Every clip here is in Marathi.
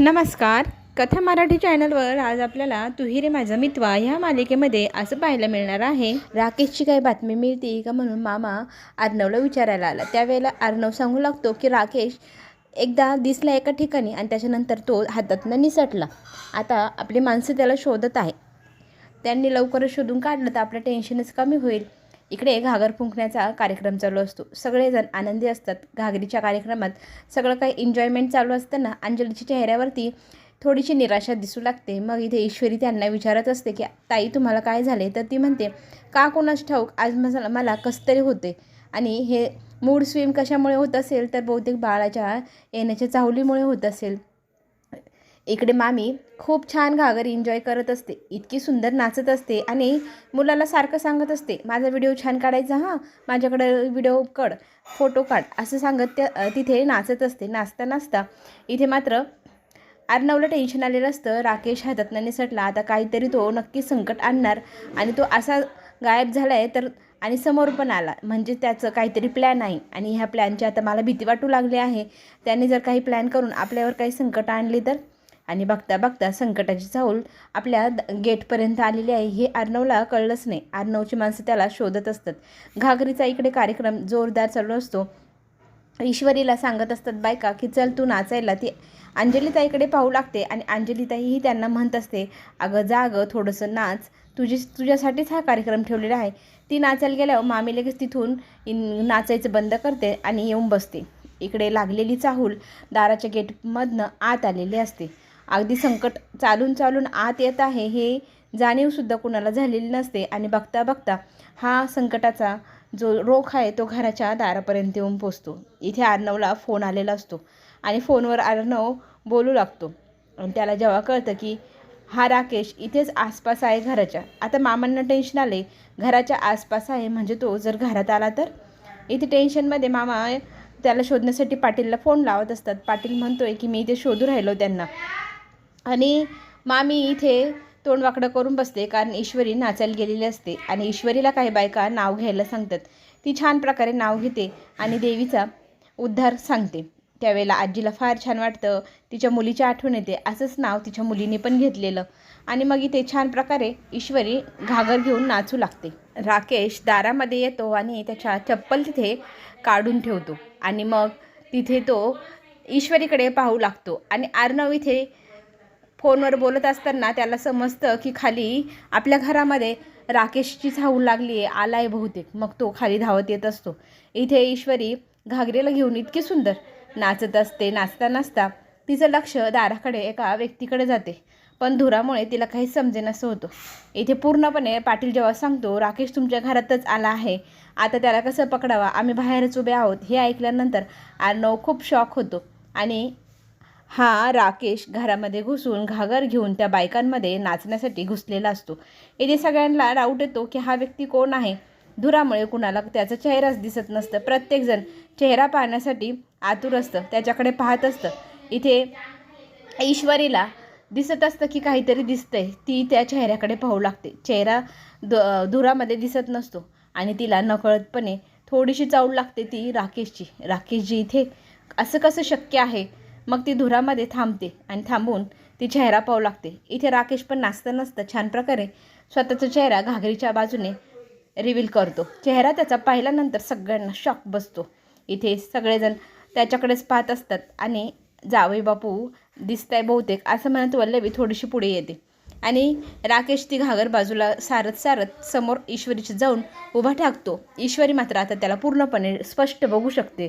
नमस्कार. कथा मराठी चॅनलवर आज आपल्याला तुही रे माझा मितवा ह्या मालिकेमध्ये असं पाहायला मिळणार आहे. राकेशची काही बातमी मिळते का म्हणून मामा अर्णवला विचारायला आला. त्यावेळेला अर्णव सांगू लागतो की राकेश एकदा दिसला एका ठिकाणी आणि त्याच्यानंतर तो हातातनं निसटला. आता आपली माणसं त्याला शोधत आहे. त्यांनी लवकरच शोधून काढलं तर आपलं टेन्शनच कमी होईल. इकडे घागर फुंकण्याचा कार्यक्रम चालू असतो. सगळेजण आनंदी असतात. घागरीच्या कार्यक्रमात सगळं काही एन्जॉयमेंट चालू असताना अंजलीच्या चेहऱ्यावरती थोडीशी निराशा दिसू लागते. मग इथे ईश्वरी त्यांना विचारत असते की ताई तुम्हाला काय झाले? तर ती म्हणते का कोणास ठाऊक आज मला मला कसतरी होते. आणि हे मूड स्विम कशामुळे होत असेल तर बहुतेक बाळाच्या येण्याच्या चाहुलीमुळे होत असेल. इकडे मामी खूप छान घागर एन्जॉय करत असते. इतकी सुंदर नाचत असते आणि मुलाला सारखं सांगत असते माझा व्हिडिओ छान काढायचा हां? माझ्याकडे व्हिडिओ काढ फोटो काढ. असं सांगत त्या तिथे नाचत असते. नाचता नाचता इथे मात्र अर्णवला टेन्शन आलेलं असतं. राकेश हातातनं सटला. आता काहीतरी तो नक्की संकट आणणार आणि तो असा गायब झाला आहे तर आणि समोर पण आला. म्हणजे त्याचं काहीतरी प्लॅन आहे आणि ह्या प्लॅनची आता मला भीती वाटू लागली आहे. त्याने जर काही प्लॅन करून आपल्यावर काही संकट आणली तर? आणि बघता बघता संकटाची चाहूल आपल्या द- गेटपर्यंत आलेली आहे हे अर्णवला कळलंच नाही. अर्णवची माणसं त्याला शोधत असतात. घागरीचा इकडे कार्यक्रम जोरदार चालू असतो. ईश्वरीला सांगत असतात बायका की चल तू नाचायला ती अंजलीताईकडे पाहू लागते आणि अंजलीताईही त्यांना म्हणत असते अगं जा अगं थोडंसं नाच. तुझी तुझ्यासाठीच हा कार्यक्रम ठेवलेला आहे. ती नाचायला गेल्यावर मामी लगेच तिथून नाचायचं बंद करते आणि येऊन बसते. इकडे लागलेली चाहूल दाराच्या गेटमधनं आत आलेली असते. अगदी संकट चालून चालून आत येत आहे हे जाणीवसुद्धा कुणाला झालेली नसते. आणि बघता बघता हा संकटाचा जो रोख आहे तो घराच्या दारापर्यंत येऊन पोचतो. इथे अर्णवला फोन आलेला असतो आणि फोनवर अर्णव बोलू लागतो. आणि त्याला जेव्हा कळतं की हा राकेश इथेच आसपास आहे घराच्या. आता मामांना टेन्शन आले घराच्या आसपास आहे म्हणजे तो जर घरात आला तर? इथे टेन्शनमध्ये मामा त्याला शोधण्यासाठी पाटीलला फोन लावत असतात. पाटील म्हणतोय की मी इथे शोधू राहिलो त्यांना. आणि मामी इथे तोंडवाकडं करून बसते कारण ईश्वरी नाचायला गेलेली असते. आणि ईश्वरीला काही बायका नाव घ्यायला सांगतात. ती छान प्रकारे नाव घेते आणि देवीचा उद्धार सांगते. त्यावेळेला आजीला फार छान वाटतं. तिच्या मुलीची आठवण येते. असंच नाव तिच्या मुलीने पण घेतलेलं. आणि मग इथे छान प्रकारे ईश्वरी घागर घेऊन नाचू लागते. राकेश दारामध्ये येतो आणि त्याच्या चप्पल तिथे काढून ठेवतो. आणि मग तिथे तो ईश्वरीकडे पाहू लागतो. आणि आर्नव इथे फोनवर बोलत असताना त्याला समजतं की खाली आपल्या घरामध्ये राकेशची चाहूल लागली आहे आला आहे बहुतेक. मग तो खाली धावत येत असतो. इथे ईश्वरी घागरेला घेऊन इतकी सुंदर नाचत असते. नाचता नाचता तिचं लक्ष दाराकडे एका व्यक्तीकडे जाते. पण धुरामुळे तिला काही समजेनसं होतं. इथे पूर्णपणे पाटील जेव्हा सांगतो राकेश तुमच्या घरातच आला आहे. आता त्याला कसं पकडावा? आम्ही बाहेरच उभे आहोत. हे ऐकल्यानंतर अर्णव खूप शॉक होतो. आणि हा राकेश घरामध्ये घुसून घागर घेऊन त्या बायकांमध्ये नाचण्यासाठी घुसलेला असतो. येथे सगळ्यांना डाऊट येतो की हा व्यक्ती कोण आहे? धुरामुळे कुणाला त्याचा चेहराच दिसत नसतं. प्रत्येकजण चेहरा पाहण्यासाठी आतुर असतं त्याच्याकडे पाहत असतं. इथे ईश्वरीला दिसत असतं की काहीतरी दिसतंय. ती त्या चेहऱ्याकडे पाहू लागते. चेहरा द धुरामध्ये दिसत नसतो आणि तिला नकळतपणे थोडीशी चावल लागते ती राकेशची. राकेशजी इथे असं कसं शक्य आहे? मग ती धुरामध्ये थांबते आणि थांबून ती चेहरा पाहू लागते. इथे राकेश पण नाचता नसतं छान प्रकारे स्वतःचा चेहरा घागरीच्या बाजूने रिव्हील करतो. चेहरा त्याचा पाहिल्यानंतर सगळ्यांना शॉक बसतो. इथे सगळेजण त्याच्याकडेच पाहत असतात आणि जावई बापू दिसताय बहुतेक असं म्हणत वल्लवी थोडीशी पुढे येते. आणि राकेश ती घागर बाजूला सारत सारत समोर ईश्वरीची जाऊन उभा ठाकतो. ईश्वरी मात्र आता त्याला पूर्णपणे स्पष्ट बघू शकते.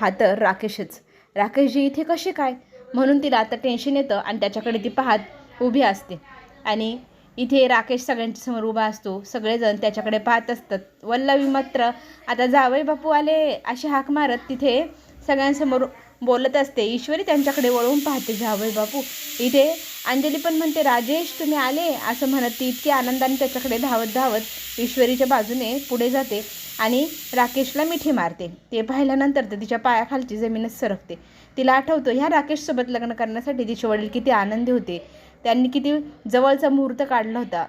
हा तर राकेशच. राकेशजी इथे कसे काय? म्हणून तिला आता टेन्शन येतं आणि त्याच्याकडे ती पाहत उभी असते. आणि इथे राकेश सगळ्यांच्या समोर उभा असतो. सगळेजण त्याच्याकडे पाहत असतात. वल्लवी मात्र आता जावई बापू आले. अशी हाक मारत तिथे सगळ्यांसमोर बोलत असते. ईश्वरी त्यांच्याकडे वळून पाहते जावई बापू इथे अंजली पण म्हणते राजेश तुम्ही आले? असं म्हणत ती इतकी आनंदाने त्याच्याकडे धावत धावत ईश्वरीच्या बाजूने पुढे जाते आणि राकेशला मिठी मारते. ते पाहिल्यानंतर तर तिच्या पायाखालची जमीनच सरकते. तिला आठवतो ह्या राकेशसोबत लग्न करण्यासाठी तिचे वडील किती आनंदी होते. त्यांनी किती जवळचा मुहूर्त काढला होता.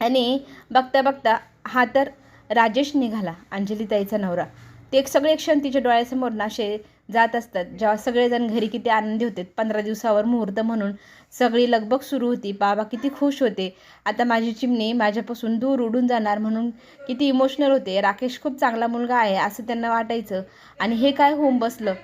आणि बघता बघता हा तर राजेश निघाला अंजली ताईचा नवरा. ते एक सगळे क्षण तिच्या डोळ्यासमोर नाशे जात असतात. जेव्हा सगळेजण घरी किती आनंदी होते पंधरा दिवसावर मुहूर्त म्हणून सगळी लगबग सुरू होती. बाबा किती खुश होते. आता माझी चिमणी माझ्यापासून दूर उडून जाणार म्हणून किती इमोशनल होते. राकेश खूप चांगला मुलगा आहे असं त्यांना वाटायचं. आणि हे काय होऊन बसलं?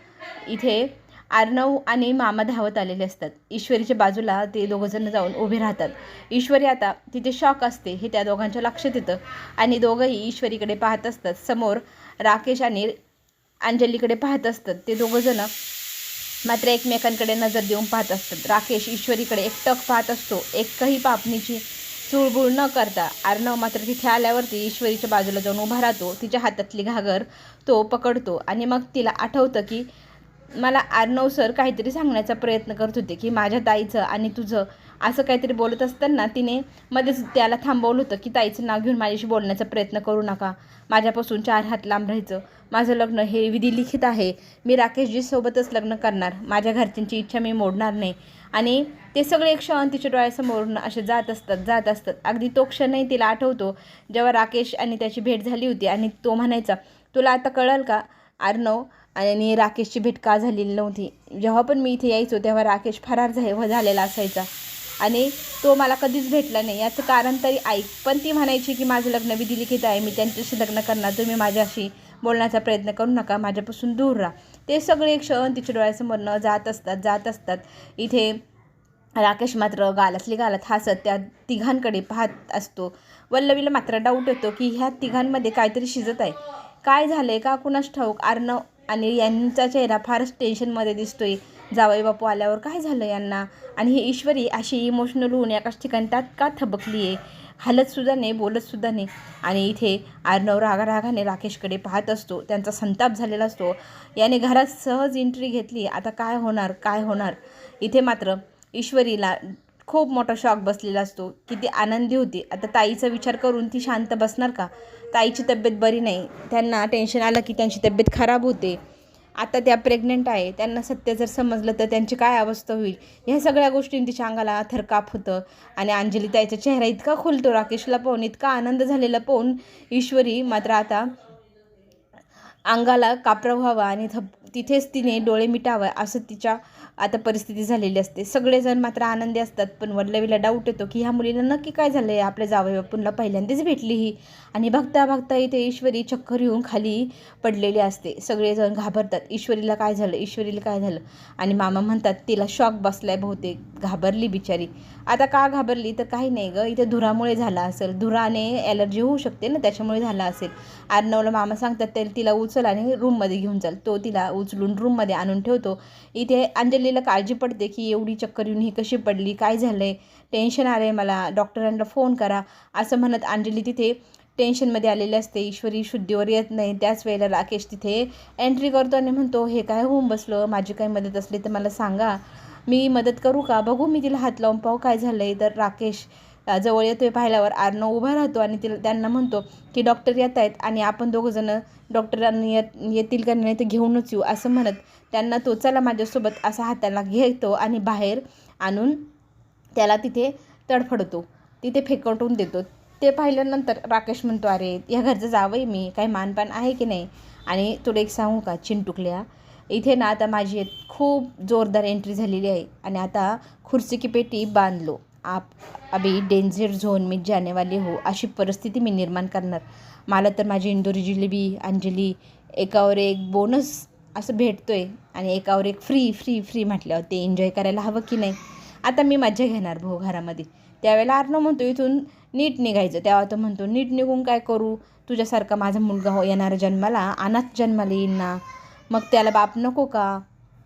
इथे अर्णव आणि मामा धावत आलेले असतात. ईश्वरीच्या बाजूला ते दोघंजण जाऊन उभे राहतात. ईश्वरी आता तिथे शॉक असते हे त्या दोघांच्या लक्षात येतं. आणि दोघंही ईश्वरीकडे पाहत असतात. समोर राकेश आणि अंजलीकडे पाहत असतात. ते दोघंजणं मात्र एकमेकांकडे नजर देऊन पाहत असतात. राकेश ईश्वरीकडे एकटक पाहत असतो. एकही पापणीची चुळबुळ न करता अर्णव मात्र तिथे आल्यावरती ईश्वरीच्या बाजूला जाऊन उभा राहतो. तिच्या हातातली घागर तो पकडतो आणि मग तिला आठवतं की मला अर्णव सर काहीतरी सांगण्याचा प्रयत्न करत होते की माझ्या ताईचं आणि तुझं असं काहीतरी बोलत असताना तिने मध्येच त्याला थांबवलं होतं की ताईचं नाव घेऊन माझ्याशी बोलण्याचा प्रयत्न करू नका. माझ्यापासून चार हात लांब राहायचं. माझं लग्न हे विधी लिखित आहे. मी राकेशजीसोबतच लग्न करणार. माझ्या घरच्यांची इच्छा मी मोडणार नाही. आणि ते सगळे एक क्षण तिच्या डोळ्यासमोरून असे जात असतात जात असतात. अगदी तो क्षणही तिला आठवतो जेव्हा राकेश आणि त्याची भेट झाली होती आणि तो म्हणायचा तुला आता कळल का अर्णव आणि राकेशची भेट का झालेली नव्हती. जेव्हा पण मी इथे यायचो तेव्हा राकेश फरार झाले झालेला असायचा. आणि तो मला कधीच भेटला नाही. याचं कारण तरी ऐक पण ती म्हणायची की माझं लग्न विधी लिखित आहे. मी त्यांच्याशी लग्न करणार. तुम्ही माझ्याशी बोलण्याचा प्रयत्न करू नका. माझ्यापासून दूर राहा. ते सगळे क्षण तिच्या डोळ्यासमोरनं जात असतात जात असतात. इथे राकेश मात्र गालातली गालात हसत त्या तिघांकडे पाहत असतो. वल्लवीला मात्र डाऊट येतो की ह्या तिघांमध्ये काहीतरी शिजत आहे. काय झालं आहे का कुणास ठाऊक? अर्णव आणि यांचा चेहरा फारच टेन्शनमध्ये दिसतोय. जावई बापू आल्यावर काय झालं यांना? आणि ही ईश्वरी अशी इमोशनल होऊन एकाच ठिकाणी त्यात का थबकली आहे हलतसुद्धा नाही बोलतसुद्धा नाही. आणि इथे आर्णव रागारागाने राकेशकडे पाहत असतो. त्यांचा संताप झालेला असतो. याने घरात सहज एंट्री घेतली. आता काय होणार? काय होणार? इथे मात्र ईश्वरीला खूप मोठा शॉक बसलेला असतो किती आनंदी होती. आता ताईचा विचार करून ती शांत बसणार का? ताईची तब्येत बरी नाही. त्यांना टेन्शन आलं की त्यांची तब्येत खराब होते. आता त्या प्रेग्नेंट आहे. त्यांना सत्य जर समजलं तर त्यांची काय अवस्था होईल? ह्या सगळ्या गोष्टी तिच्या अंगाला थरकाप होतं. आणि अंजली ताईचा चेहरा इतका खुलतो. राकेशला पाहून इतका आनंद झालेला पाहून ईश्वरी मात्र आता अंगाला कापरा व्हावा आणि थप तिथेच तिने डोळे मिटावं असं तिच्या आता परिस्थिती झालेली असते. सगळेजण मात्र आनंदी असतात पण वल्लवीला डाऊट येतो की ह्या मुलीला नक्की काय झालं आहे आपल्या जावई बापूंना पहिल्यांदाच भेटली ही. आणि बघता बघता इथे ईश्वरी चक्कर येऊन खाली पडलेली असते. सगळेजण घाबरतात. ईश्वरीला काय झालं? ईश्वरीला काय झालं? आणि मामा म्हणतात तिला शॉक बसलाय बहुतेक. घाबरली बिचारी. आता का घाबरली? तर काही नाही गं. इथे धुरामुळे झाला असेल. धुराने ॲलर्जी होऊ शकते ना? त्याच्यामुळे झाला असेल. आर्नवला मामा सांगतात तर तिला उचल आणि रूममध्ये घेऊन चाल. तो तिला उ उचलून रूममध्ये आणून ठेवतो. इथे अंजलीला काळजी पडते की एवढी चक्कर येऊन ही कशी पडली काय झालं आहे टेन्शन आलं आहे मला. डॉक्टरांना फोन करा. असं म्हणत अंजली तिथे टेन्शनमध्ये आलेली असते. ईश्वरी शुद्धीवर येत नाही. त्याच वेळेला राकेश तिथे एंट्री करतो आणि म्हणतो हे काय होऊन बसलं? माझी काही मदत असली तर मला सांगा. मी मदत करू का? बघू मी तिला हात लावून पाहू काय झालं आहे तर राकेश जवळ येतोय पाहिल्यावर आर्नव उभा राहतो आणि तिला त्यांना म्हणतो की डॉक्टर येत आहेत आणि आपण दोघंजणं डॉक्टरांनी येत येतील का नाही तर घेऊनच येऊ असं म्हणत त्यांना तो चला माझ्यासोबत असा हाताला घेतो आणि बाहेर आणून त्याला तिथे तडफडतो तिथे फेकटून देतो. ते पाहिल्यानंतर राकेश म्हणतो अरे या घरचं जावंय मी काही मानपान आहे की नाही? आणि तुला एक सांगू का चिंटुकल्या? इथे ना आता माझी खूप जोरदार एंट्री झालेली आहे आणि आता खुर्ची की पेटी बांधलो. आप अभी डेंजर झोन मी जाने वाले हो अशी परिस्थिती मी निर्माण करणार. मला तर माझी इंदोरी जिलेबी अंजली एकावर एक बोनस असं भेटतो आहे आणि एकावर एक फ्री फ्री फ्री म्हटल्यावर ते एन्जॉय करायला हवं की नाही? आता मी मजा घेणार भाऊ घरामध्ये. त्यावेळेला अर्णव म्हणतो इथून नीट निघायचं. तेव्हा तो म्हणतो नीट निघून काय करू? तुझ्यासारखा माझा मुलगा हो येणारा जन्माला अनाथ जन्माला येईल ना? मग त्याला बाप नको का?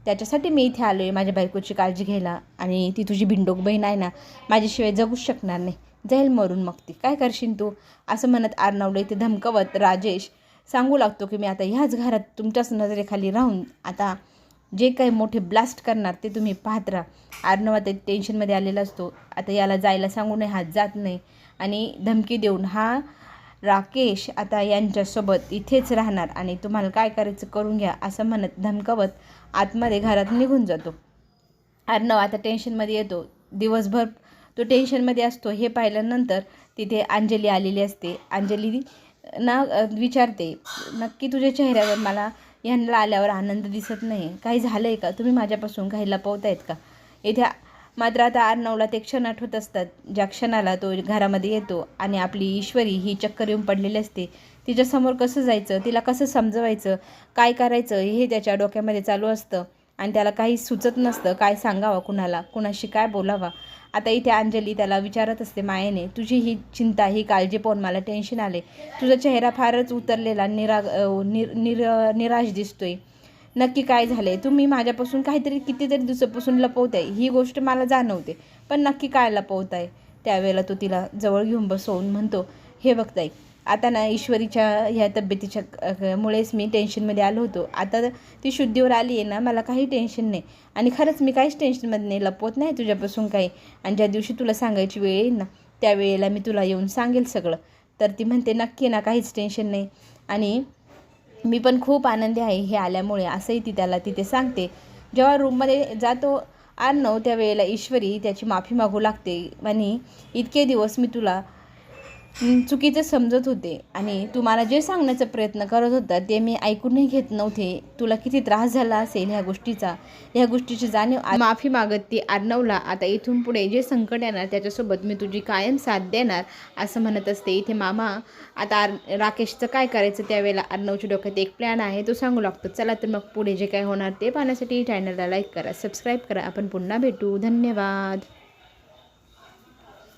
त्याच्यासाठी मी इथे आलो आहे माझ्या बायकोची काळजी घ्यायला. आणि ती तुझी भिंडोक बहीण आहे ना माझ्याशिवाय जगूच शकणार नाही. जाईल मरून मग ती. काय करशील तू? असं म्हणत आरनावडे इथे धमकवत राजेश सांगू लागतो की मी आता ह्याच घरात तुमच्याच नजरेखाली राहून आता जे काही मोठे ब्लास्ट करणार ते तुम्ही पाहत राहा. आर्नव आता टेन्शनमध्ये आलेला असतो. आता याला जायला सांगू नये हा जात नाही. आणि धमकी देऊन हा राकेश आता यांच्यासोबत इथेच राहणार. आणि तुम्हाला काय करायचं करून घ्या असं म्हणत धमकवत आतमध्ये घरात निघून जातो. अर्णव आता टेन्शनमध्ये येतो. दिवसभर तो टेन्शनमध्ये असतो. हे पाहिल्यानंतर तिथे अंजली आलेली असते. अंजली ना विचारते नक्की तुझ्या चेहऱ्यावर मला यांना आल्यावर आनंद दिसत नाही काही झालं आहे का? तुम्ही माझ्यापासून काही लपवतायत का? येथे मात्र आता अर्णवला ते क्षण आठवत असतात. ज्या क्षणाला तो घरामध्ये येतो आणि आपली ईश्वरी ही चक्कर येऊन पडलेली असते तिच्यासमोर कसं जायचं तिला कसं समजवायचं काय करायचं हे त्याच्या डोक्यामध्ये चालू असतं आणि त्याला काही सुचत नसतं काय सांगावं कुणाला कुणाशी काय बोलावा. आता इथे अंजली त्याला विचारत असते मायेने तुझी ही चिंता ही काळजी पाहून मला टेन्शन आले तुझा चेहरा फारच उतरलेला निरा निर निर निराश दिसतोय. नक्की काय झालं आहे तुम्ही माझ्यापासून काहीतरी कितीतरी दिवसापासून लपवताय. ही गोष्ट मला जाणवते. पण नक्की काय लपवताय? त्यावेळेला तो तिला जवळ घेऊन बसवून म्हणतो हे बघताय आता ना ईश्वरीच्या ह्या तब्येतीच्या मुळेच मी टेन्शनमध्ये आलो होतो. आता ती शुद्धीवर आली आहे ना मला काही टेन्शन नाही. आणि खरंच मी काहीच टेन्शनमध्ये नाही लपवत नाही तुझ्यापासून काही. आणि ज्या दिवशी तुला सांगायची वेळ येईल ना त्यावेळेला मी तुला येऊन सांगेल सगळं. तर ती म्हणते नक्की ना काहीच टेन्शन नाही. आणि मी पण खूप आनंदी आहे हे आल्यामुळे असंही ती त्याला तिथे सांगते. जेव्हा रूममध्ये जातो अर्णव त्यावेळेला ईश्वरी त्याची माफी मागू लागते. आणि इतके दिवस मी तुला चुकीचं समजत होते. आणि तू मला जे सांगण्याचा प्रयत्न करत होता ते मी ऐकूनही घेत नव्हते. तुला किती त्रास झाला असेल ह्या गोष्टीचा? ह्या गोष्टीची जाणीव माफी मागत ती आर्नवला आता इथून पुढे जे संकट येणार त्याच्यासोबत मी तुझी कायम साथ देणार असं म्हणत असते. इथे मामा आता आर राकेशचं काय करायचं त्यावेळेला? अर्णवच्या डोक्यात एक प्लॅन आहे तो सांगू लागतो चला तर मग पुढे जे काय होणार ते पाहण्यासाठी चॅनलला लाईक करा सबस्क्राईब करा. आपण पुन्हा भेटू. धन्यवाद.